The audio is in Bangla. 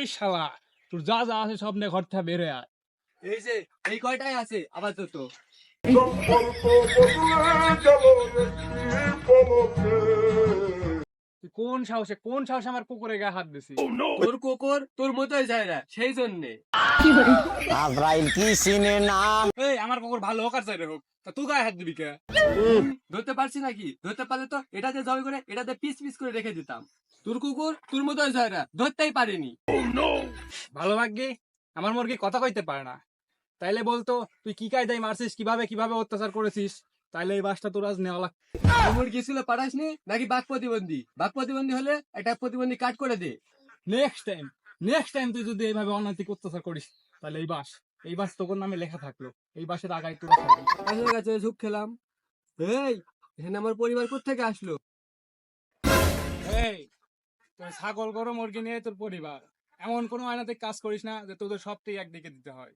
এই শালা তোর যা যা আছে সব নিয়ে ঘর থেকে বের হয়ে আয়। এই যে এই কয়টাই আছে? আপাতত। তুই কোন সাহসে কোন সাহসে আমার কুকুরে গায়ে হাত দিছি তোর কুকুর তোর মতোই যায় না সেই জন্যে। আজরাইল কি চিনে না? এই আমার কুকুর ভালো হোক আর চাই হোক। তা তুই গায়ে হাত দিবি কে? ধরতে পারছি নাকি? ধরতে পারলে তো এটাতে জয় করে এটাতে পিস পিস করে রেখে দিতাম। তোর কুকুর তোর মতোই যায় ধরতেই পারিনি। ভালো ভাগ্যে আমার মুরগি কথা কইতে পারে না। তাইলে বলতো তুই কি কায়দায় মারছিস? কীভাবে কীভাবে অত্যাচার করেছিস? তাইলে এই বাসটা তোর আজ নেওয়া লাগ মুরগি ছিল পাঠাসনি নাকি বাঘ প্রতিবন্ধী? বাঘ প্রতিবন্ধী হলে একটা প্রতিবন্ধী কাট করে দে। নেক্সট টাইম নেক্সট টাইম তুই যদি এইভাবে অনৈতিক অত্যাচার করিস তাহলে এই বাস এই বাস তোর নামে লেখা থাকল। এই বাসের আগায় তোরা কাছে ঝুঁক খেলাম। এই এখানে আমার পরিবার কোথেকে আসলো? ছাগল গরু মুরগি নিয়ে তোর পরিবার। এমন কোনো আয়নাতে কাজ করিস না যে তোদের সবটাই একদিকে দিতে হয়।